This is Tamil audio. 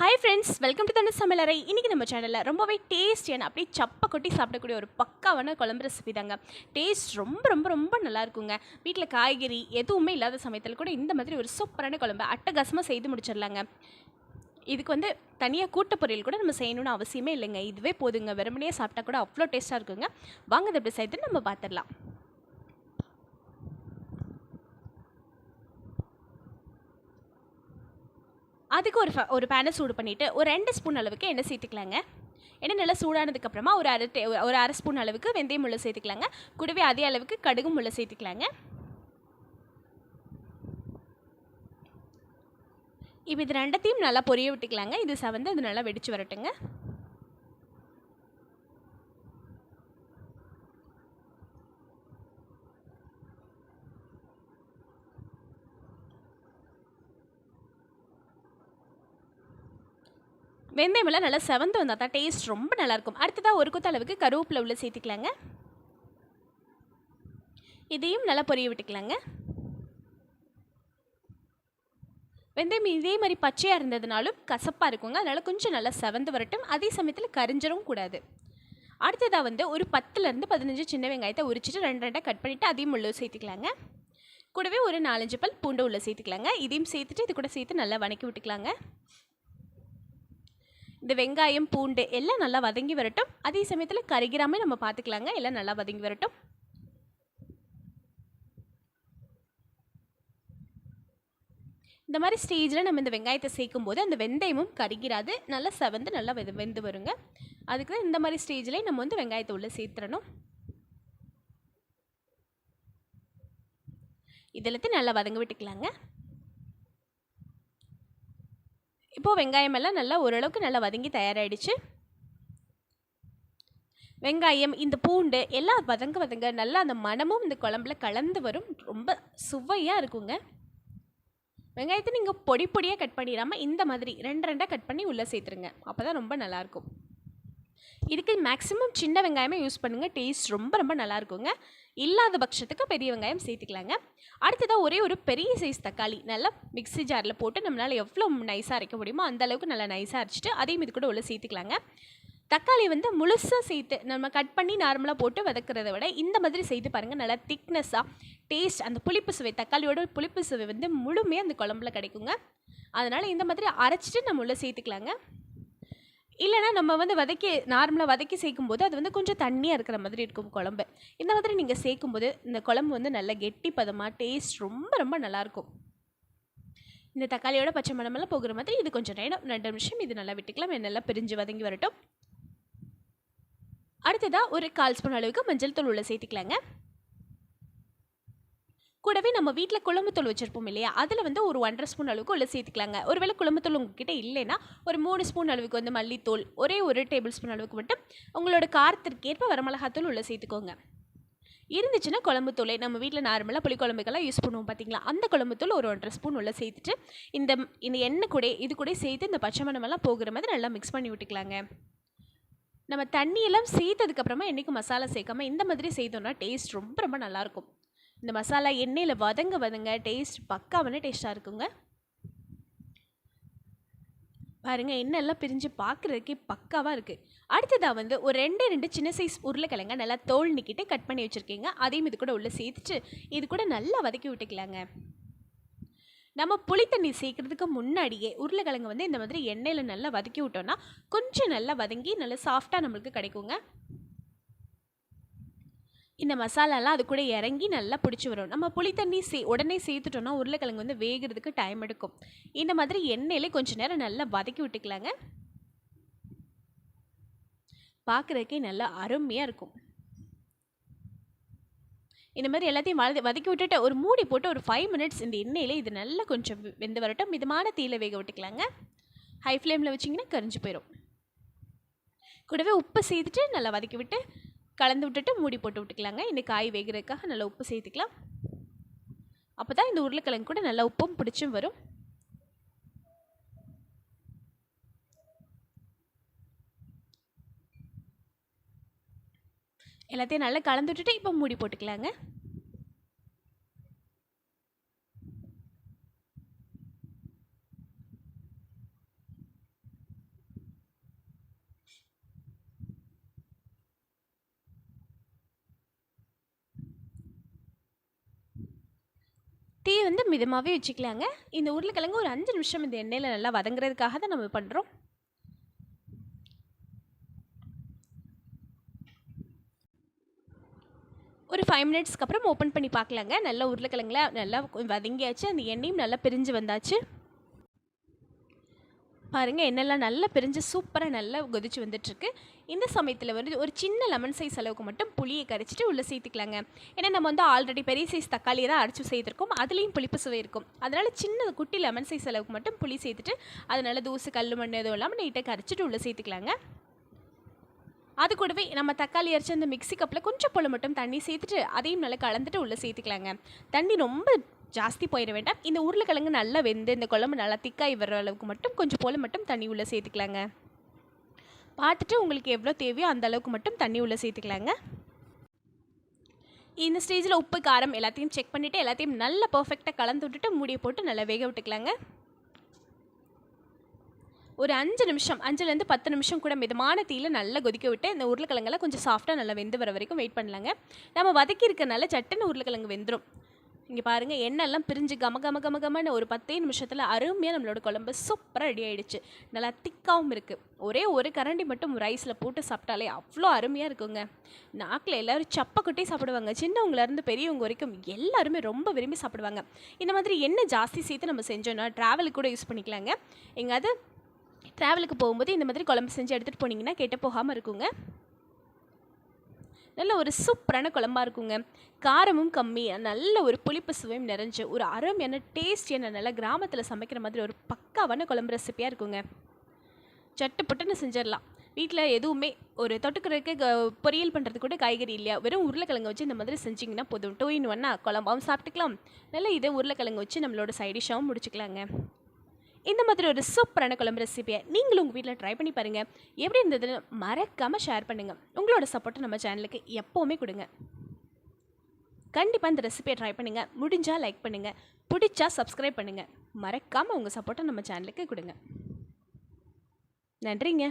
ஹாய் ஃப்ரெண்ட்ஸ் வெல்கம் டு தன சமையலரை இன்றைக்கி நம்ம சேனலில் ரொம்பவே டேஸ்டியான அப்படியே சப்பை கொட்டி சாப்பிடக்கூடிய ஒரு பக்காவான குழம்பு ரெசிபி தாங்க. டேஸ்ட் ரொம்ப ரொம்ப ரொம்ப நல்லா இருக்குங்க. வீட்டில் காய்கறி எதுவுமே இல்லாத சமயத்தில் கூட இந்த மாதிரி ஒரு சூப்பரான குழம்பு அட்டகாசமாக செய்து முடிச்சிடலாங்க. இதுக்கு வந்து தனியாக கூட்டப்பொரியல் கூட நம்ம செய்யணும்னு அவசியமே இல்லைங்க. இதுவே போதுங்க. வெறுமனையே சாப்பிட்டா கூட அவ்வளோ டேஸ்ட்டாக இருக்குங்க. வாங்க இதை எப்படி செய்து நம்ம பார்த்துடலாம். அதுக்கு ஒரு ஒரு பேனை சூடு பண்ணிவிட்டு ஒரு ரெண்டு ஸ்பூன் அளவுக்கு எண்ணெய் சேர்த்துக்கலாங்க. எண்ணெய் நல்லா சூடானதுக்கப்புறமா ஒரு அரை டே- ஒரு அரை ஸ்பூன் அளவுக்கு வெந்தயம் முள்ளை சேர்த்துக்கலாங்க. கூடவே அதே அளவுக்கு கடுகு முள்ளை சேர்த்துக்கலாங்க. இப்போ இது ரெண்டத்தையும் நல்லா பொரிய விட்டுக்கலாங்க. இது சவந்து அது நல்லா வெடிச்சு வரட்டுங்க. வெந்தயமெல்லாம் நல்லா செவந்து வந்தால் தான் டேஸ்ட் ரொம்ப நல்லாயிருக்கும். அடுத்ததாக ஒரு குத்த அளவுக்கு கருவேப்பிலை உள்ள சேர்த்துக்கலாங்க. இதையும் நல்லா பொரிய விட்டுக்கலாங்க. வெந்தயம் இதே மாதிரி பச்சையாக இருந்ததுனாலும் கசப்பாக இருக்குங்க. அதனால் கொஞ்சம் நல்லா செவந்து வரட்டும். அதே சமயத்தில் கரிஞ்சிடவும் கூடாது. அடுத்ததாக வந்து ஒரு பத்துலேருந்து பதினஞ்சு சின்ன வெங்காயத்தை உரிச்சிட்டு ரெண்டு ரெண்டாக கட் பண்ணிவிட்டு அதையும் உள்ள சேர்த்துக்கலாங்க. கூடவே ஒரு நாலஞ்சு பல் பூண்டு உள்ளே சேர்த்துக்கலாங்க. இதையும் சேர்த்துட்டு இது கூட சேர்த்து நல்லா வணக்கி விட்டுக்கலாங்க. இந்த வெங்காயம் பூண்டு எல்லாம் நல்லா வதங்கி வரட்டும். அதே சமயத்தில் கருகிராமே நம்ம பார்த்துக்கலாங்க எல்லாம் நல்லா வதங்கி வரட்டும். இந்த மாதிரி ஸ்டேஜில் நம்ம இந்த வெங்காயத்தை சேர்க்கும் போது அந்த வெந்தயமும் கருகிராது. நல்லா செவந்து நல்லா வெது வெந்து வருங்க. அதுக்கு தான் இந்த மாதிரி ஸ்டேஜ்லேயே நம்ம வந்து வெங்காயத்தை உள்ளே சேர்த்துறணும் இதெல்லாத்தையும் நல்லா வதங்க விட்டுக்கலாங்க. இப்போது வெங்காயம் எல்லாம் நல்லா ஓரளவுக்கு நல்லா வதங்கி தயாராகிடுச்சு வெங்காயம் இந்த பூண்டு எல்லாம் வதங்க வதங்க நல்லா அந்த மணமும் இந்த குழம்புல கலந்து வரும். ரொம்ப சுவையாக இருக்குங்க. வெங்காயத்தை நீங்கள் பொடி பொடியாக கட் பண்ணிடாமல் இந்த மாதிரி ரெண்டு ரெண்டாக கட் பண்ணி உள்ளே சேர்த்துருங்க. அப்போ தான் ரொம்ப நல்லாயிருக்கும் இதுக்கு மேக்ஸிமம் சின்ன வெங்காயமே யூஸ் பண்ணுங்கள் டேஸ்ட் ரொம்ப ரொம்ப நல்லா இருக்குங்க. இல்லாத பட்சத்துக்கு பெரிய வெங்காயம் சேர்த்துக்கலாங்க. அடுத்ததாக ஒரே ஒரு பெரிய சைஸ் தக்காளி. நல்லா மிக்ஸி ஜாரில் போட்டு நம்மளால் எவ்வளோ நைஸாக அரைக்க முடியுமோ அந்தளவுக்கு நல்லா நைஸாக அரைச்சிட்டு அதையும் இது கூட உள்ள சேர்த்துக்கலாங்க. தக்காளி வந்து முழுசாக சேர்த்து நம்ம கட் பண்ணி நார்மலாக போட்டு வதக்கிறத விட இந்த மாதிரி செய்து பாருங்கள் நல்லா திக்னஸாக டேஸ்ட் அந்த புளிப்பு சுவை தக்காளியோட புளிப்பு சுவை வந்து முழுமையாக அந்த குழம்புல கிடைக்குங்க. அதனால் இந்த மாதிரி அரைச்சிட்டு நம்ம உள்ளே சேர்த்துக்கலாங்க. இல்லைனா நம்ம வந்து வதக்கி நார்மலாக வதக்கி சேர்க்கும் போது அது வந்து கொஞ்சம் தண்ணியாக இருக்கிற மாதிரி இருக்கும் குழம்பு. இந்த மாதிரி நீங்கள் சேர்க்கும்போது இந்த குழம்பு வந்து நல்ல கெட்டி பதமாக டேஸ்ட் ரொம்ப ரொம்ப நல்லாயிருக்கும். இந்த தக்காளியோட பச்சை மணமெல்லாம் போகிற மாதிரி இது கொஞ்சம் நேரம் ரெண்டு நிமிஷம் இது நல்லா விட்டுக்கலாம். நல்லா பிரிஞ்சு வதங்கி வரட்டும். அடுத்ததாக ஒரு கால் ஸ்பூன் அளவுக்கு மஞ்சள் தூள் உள்ள சேர்த்துக்கலாங்க. கூடவே நம்ம வீட்டில் குழம்புத்தூள் வச்சுருப்போம் இல்லையா? அதில் வந்து ஒரு ஒன்றரை ஸ்பூன் அளவுக்கு உள்ள சேர்த்துக்கலாங்க. ஒருவேளை குழம்புத்தூள் உங்ககிட்ட இல்லைன்னா ஒரு மூணு ஸ்பூன் அளவுக்கு வந்து மல்லித்தூள் ஒரே ஒரு டேபிள் ஸ்பூன் அளவுக்கு மட்டும் உங்களோட காரத்திற்கேற்ப வரமிளகாத்தூள் உள்ள சேர்த்துக்கோங்க. இருந்துச்சுன்னா குழம்புத்தூளை நம்ம வீட்டில் நார்மலாக புளிக்குழம்புக்கெல்லாம் யூஸ் பண்ணுவோம் பார்த்தீங்களா அந்த குழம்புத்தூள் ஒரு ஒன்றரை ஸ்பூன் உள்ள சேர்த்துட்டு இந்த இந்த எண்ணெய் கூட இது கூட சேர்த்து இந்த பச்சை மணமெல்லாம் போகிற மாதிரி நல்லா மிக்ஸ் பண்ணி விட்டுக்கலாங்க. நம்ம தண்ணியெல்லாம் சேர்த்ததுக்கப்புறமா என்றைக்கும் மசாலா சேர்க்காம இந்த மாதிரி செய்தோம்னா டேஸ்ட் ரொம்ப ரொம்ப நல்லாயிருக்கும் இந்த மசாலா எண்ணெயில் வதங்க வதங்க டேஸ்ட் பக்காவான டேஸ்ட்டாக இருக்குங்க. பாருங்கள் எண்ணெய் எல்லாம் பிரிஞ்சு பார்க்குறதுக்கே பக்காவாக இருக்குது அடுத்ததாக வந்து ஒரு ரெண்டு ரெண்டு சின்ன சைஸ் உருளைக்கிழங்க நல்லா தோல் நிக்கிட்டு கட் பண்ணி வச்சுருக்கீங்க. அதையும் இது கூட உள்ளே சேர்த்துட்டு இது கூட நல்லா வதக்கி விட்டுக்கலாங்க. நம்ம புளி தண்ணி சேர்க்குறதுக்கு முன்னாடியே உருளைக்கிழங்கு வந்து இந்த மாதிரி எண்ணெயில் நல்லா வதக்கி விட்டோம்னா கொஞ்சம் நல்லா வதங்கி நல்லா சாஃப்டாக நம்மளுக்கு கிடைக்குங்க. இந்த மசாலாலாம் அது கூட இறங்கி நல்லா பிடிச்சி வரும். நம்ம புளி தண்ணி சே உடனே சேர்த்துட்டோம்னா உருளைக்கிழங்கு வந்து வேகிறதுக்கு டைம் எடுக்கும். இந்த மாதிரி எண்ணெயிலே கொஞ்சம் நேரம் நல்லா வதக்கி விட்டுக்கலாங்க. பார்க்குறதுக்கே நல்லா அருமையாக இருக்கும். இந்த மாதிரி எல்லாத்தையும் வத வதக்கி விட்டுட்டு ஒரு மூடி போட்டு ஒரு ஃபைவ் மினிட்ஸ் இந்த எண்ணெயில் இது நல்லா கொஞ்சம் வெந்து வரட்டும். மிதமான தீயில வேக விட்டுக்கலாங்க. ஹை ஃப்ளேமில் வச்சிங்கன்னா கரிஞ்சு போயிடும் கூடவே உப்பு சேர்த்துட்டு நல்லா வதக்கி விட்டு கலந்து விட்டுட்டு மூடி போட்டு விட்டுக்கலாங்க. இந்த காய் வேகிறதுக்காக நல்லா உப்பு சேர்த்துக்கலாம். அப்போ தான் இந்த உருளைக்கிழங்கு கூட நல்லா உப்பும் பிடிச்சும் வரும். எல்லாத்தையும் நல்லா கலந்து விட்டுட்டு இப்போ மூடி போட்டுக்கலாங்க. மிதமாகவே வச்சுக்கலாங்க. இந்த உருளைக்கிழங்கு ஒரு அஞ்சு நிமிஷம் இந்த எண்ணெயில் நல்லா வதங்குறதுக்காக தான் நம்ம பண்ணுறோம் ஒரு ஃபைவ் மினிட்ஸ்க்கு அப்புறம் ஓப்பன் பண்ணி பார்க்கலாங்க. நல்லா உருளைக்கிழங்குல நல்லா வதங்கியாச்சு. அந்த எண்ணெயும் நல்லா பிரிஞ்சு வந்தாச்சு. பாருங்கள் எண்ணெய்லாம் நல்லா பிரிஞ்சு சூப்பராக நல்லா கொதிச்சு வந்துட்டுருக்கு. இந்த சமயத்தில் வந்து ஒரு சின்ன லெமன் சைஸ் அளவுக்கு மட்டும் புளியை கரைச்சிட்டு உள்ளே சேர்த்துக்கலாங்க. ஏன்னா நம்ம வந்து ஆல்ரெடி பெரிய சைஸ் தக்காளியை தான் அரைச்சி செய்திருக்கோம் அதுலேயும் புளிப்பு சுவை இருக்கும். அதனால் சின்ன குட்டி லெமன் சைஸ் அளவுக்கு மட்டும் புளி சேர்த்துட்டு அதனால் தூசு கல் மண் எதுவும் இல்லாமல் நீட்டாக கரைச்சிட்டு உள்ளே சேர்த்துக்கலாங்க. அது கூடவே நம்ம தக்காளி அரைச்சி அந்த மிக்சி கப்பில் கொஞ்சம் போல் மட்டும் தண்ணி சேர்த்துட்டு அதையும் நல்லா கலந்துட்டு உள்ளே சேர்த்துக்கலாங்க. தண்ணி ரொம்ப ஜாஸ்தி போயிட வேண்டாம். இந்த உருளைக்கிழங்கு நல்லா வெந்து இந்த குழம்பு நல்லா திக்காய் வர அளவுக்கு மட்டும் கொஞ்சம் போல் மட்டும் தண்ணி உள்ளே சேர்த்துக்கலாங்க. பார்த்துட்டு உங்களுக்கு எவ்வளோ தேவையோ அந்த அளவுக்கு மட்டும் தண்ணி உள்ளே சேர்த்துக்கலாங்க. இந்த ஸ்டேஜில் உப்பு காரம் எல்லாத்தையும் செக் பண்ணிவிட்டு எல்லாத்தையும் நல்லா பர்ஃபெக்டாக கலந்து விட்டுட்டு மூடியை போட்டு நல்லா வேக விட்டுக்கலாங்க. ஒரு அஞ்சு நிமிஷம் அஞ்சுலேருந்து பத்து நிமிஷம் கூட மிதமான தீயில் நல்லா கொதிக்க விட்டு இந்த உருளைக்கிழங்கெல்லாம் கொஞ்சம் சாஃப்டாக நல்லா வெந்து வர வரைக்கும் வெயிட் பண்ணலாங்க. நம்ம வதக்கி இருக்கனால சட்டுன்னு உருளைக்கிழங்கு வெந்துடும் இங்கே பாருங்கள் எண்ணெய்லாம் பிரிஞ்சு கம கம கம கமன்னு ஒரு பத்தே நிமிஷத்தில் அருமையாக நம்மளோட குழம்பு சூப்பராக ரெடி ஆகிடுச்சு நல்லா திக்காவும் இருக்குது ஒரே ஒரு கரண்டி மட்டும் ரைஸில் போட்டு சாப்பிட்டாலே அவ்வளோ அருமையாக இருக்குங்க. நாக்கில் எல்லோரும் சப்பை சாப்பிடுவாங்க. சின்னவங்கலேருந்து பெரியவங்க வரைக்கும் எல்லாருமே ரொம்ப விரும்பி சாப்பிடுவாங்க. இந்த மாதிரி எண்ணெய் ஜாஸ்தி சேர்த்து நம்ம செஞ்சோன்னா ட்ராவலுக்கு கூட யூஸ் பண்ணிக்கலாங்க. எங்காவது ட்ராவலுக்கு போகும்போது இந்த மாதிரி குழம்பு செஞ்சு எடுத்துகிட்டு போனீங்கன்னா கெட்ட போகாமல் இருக்குங்க. நல்ல ஒரு சூப்பரான குழம்பா இருக்குங்க. காரமும் கம்மி நல்ல ஒரு புளிப்பு சுவையும் நிறைஞ்சு ஒரு அருமையான டேஸ்டியான நல்ல கிராமத்தில் சமைக்கிற மாதிரி ஒரு பக்காவான குழம்பு ரெசிப்பியாக இருக்குங்க. சட்டு புட்டுன்னு செஞ்சிடலாம். வீட்டில் எதுவுமே ஒரு தொட்டுக்கிறதுக்கு க- பொரியல் பண்ணுறது கூட காய்கறி இல்லையா? வெறும் உருளைக்கிழங்கு வச்சு இந்த மாதிரி செஞ்சிங்கன்னா போதும். டூ இன் ஒன்னா குழம்பாவும் சாப்பிட்டுக்கலாம். நல்ல இதே உருளைக்கிழங்கு வச்சு நம்மளோட சைடிஷாகவும் முடிச்சுக்கலாங்க. இந்த மாதிரி ஒரு சூப்பரான குழம்பு ரெசிபியை நீங்களும் உங்கள் வீட்டில் ட்ரை பண்ணி பாருங்கள் எப்படி இருந்ததுன்னு மறக்காமல் ஷேர் பண்ணுங்கள் உங்களோட சப்போர்ட்டை நம்ம சேனலுக்கு எப்போவுமே கொடுங்க. கண்டிப்பாக இந்த ரெசிபியை ட்ரை பண்ணுங்கள் முடிஞ்சால் லைக் பண்ணுங்கள் பிடிச்சா சப்ஸ்கிரைப் பண்ணுங்கள் மறக்காமல் உங்கள் சப்போர்ட்டை நம்ம சேனலுக்கு கொடுங்க. நன்றிங்க.